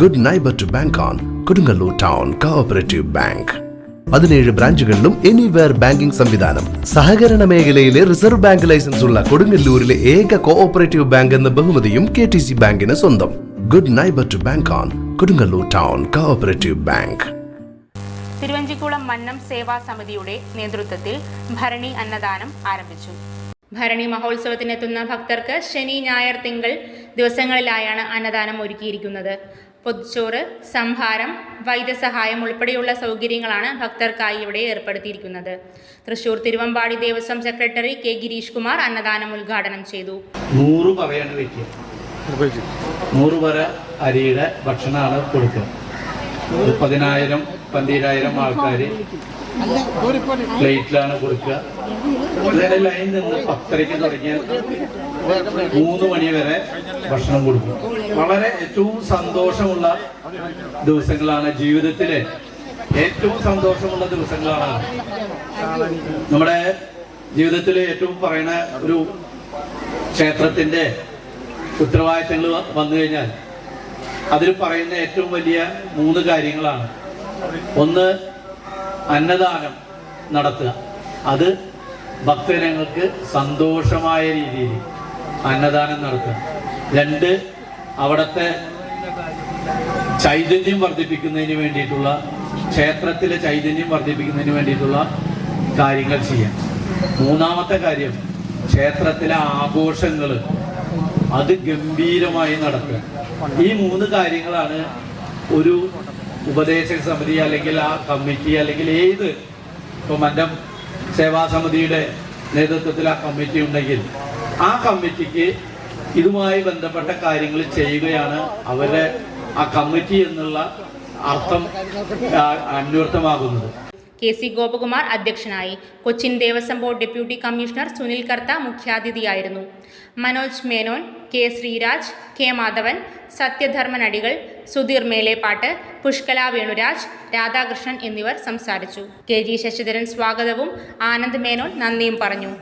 Good neighbour to bank on Kodungallur town cooperative bank പതിനേഴ് ബ്രാഞ്ചുകളിലും anywhere banking സംവിധാനം. സഹകരണ മേഖലയിലെ റിസർവ് ബാങ്ക് ലൈസൻസ് ഉള്ള കൊടുങ്ങല്ലൂരിലെ ഏക കോഓപ്പറേറ്റീവ് ബാങ്ക് എന്ന ബഹുമതിയും കെ ടി സി ബാങ്കിന് സ്വന്തം. Good neighbour to bank on Kodungallur town cooperative bank Thiruvanchikulam Mannam Seva സമിതിയുടെ നേതൃത്വത്തിൽ ഭരണി അന്നദാനം ആരംഭിച്ചു. ഭരണി മഹോത്സവത്തിനെത്തുന്ന ഭക്തർക്ക് ശനി ഞായർ തിങ്കൾ ദിവസങ്ങളിലായാണ് അന്നദാനം ഒരുക്കിയിരിക്കുന്നത്. പൊതിച്ചോറ് സംഹാരം വൈദ്യസഹായം ഉൾപ്പെടെയുള്ള സൗകര്യങ്ങളാണ് ഭക്തർക്കായി ഇവിടെ ഏർപ്പെടുത്തിയിരിക്കുന്നത്. തൃശൂർ തിരുവമ്പാടി ദേവസ്വം സെക്രട്ടറി കെ ഗിരീഷ് കുമാർ അന്നദാനം ഉദ്ഘാടനം ചെയ്തു. നൂറ് പറയാണ് വെക്കുക നൂറ് പറ അരിയുടെ ഭക്ഷണമാണ് കൊടുക്കുക പതിനായിരം പന്തിരായിരം ആൾക്കാർ പ്ലേറ്റിലാണ് കൊടുക്കുക. ലൈൻ നിന്ന് പത്തരയ്ക്ക് തുടങ്ങിയ മൂന്ന് മണി വരെ ഭക്ഷണം കൊടുക്കും. വളരെ ഏറ്റവും സന്തോഷമുള്ള ദിവസങ്ങളാണ് ജീവിതത്തിലെ ഏറ്റവും സന്തോഷമുള്ള ദിവസങ്ങളാണ് നമ്മുടെ ജീവിതത്തിൽ ഏറ്റവും പറയുന്ന ഒരു ക്ഷേത്രത്തിന്റെ ഉത്തരവാദിത്തങ്ങൾ വന്നു കഴിഞ്ഞാൽ അതിൽ പറയുന്ന ഏറ്റവും വലിയ മൂന്ന് കാര്യങ്ങളാണ്. ഒന്ന് അന്നദാനം നടത്തുക. അത് ഭക്തജനങ്ങൾക്ക് സന്തോഷമായ രീതിയിൽ അന്നദാനം നടത്തുക. രണ്ട് അവിടുത്തെ ചൈതന്യം വർദ്ധിപ്പിക്കുന്നതിന് വേണ്ടിയിട്ടുള്ള ക്ഷേത്രത്തിലെ ചൈതന്യം വർദ്ധിപ്പിക്കുന്നതിന് വേണ്ടിയിട്ടുള്ള കാര്യങ്ങൾ ചെയ്യാം മൂന്നാമത്തെ കാര്യം ക്ഷേത്രത്തിലെ ആഘോഷങ്ങൾ അത് ഗംഭീരമായി നടത്തുക ഈ മൂന്ന് കാര്യങ്ങളാണ് ഒരു ഉപദേശക സമിതി അല്ലെങ്കിൽ ആ കമ്മിറ്റി അല്ലെങ്കിൽ ഏത് ഇപ്പൊ മന്നം സേവാ സമിതിയുടെ നേതൃത്വത്തിൽ ആ കമ്മിറ്റി ഉണ്ടെങ്കിൽ ആ കമ്മിറ്റിക്ക് ഇതുമായി ബന്ധപ്പെട്ട കാര്യങ്ങൾ ചെയ്യുകയാണ് അവരെ ആ കമ്മിറ്റി എന്നുള്ള അർത്ഥം അന്വർത്ഥമാകുന്നത്. കെ സി ഗോപകുമാർ അധ്യക്ഷനായി Cochin Devaswom board deputy commissioner Sunil Kartha മുഖ്യാതിഥിയായിരുന്നു. Manoj Menon K Sreeraj K Madhavan സത്യധർമ്മ നടികൾ സുധീർ മേലേപ്പാട്ട് പുഷ്കല വേണുരാജ് രാധാകൃഷ്ണൻ എന്നിവർ സംസാരിച്ചു. കെ ജി ശശിധരൻ സ്വാഗതവും ആനന്ദ് മേനോൻ നന്ദിയും പറഞ്ഞു.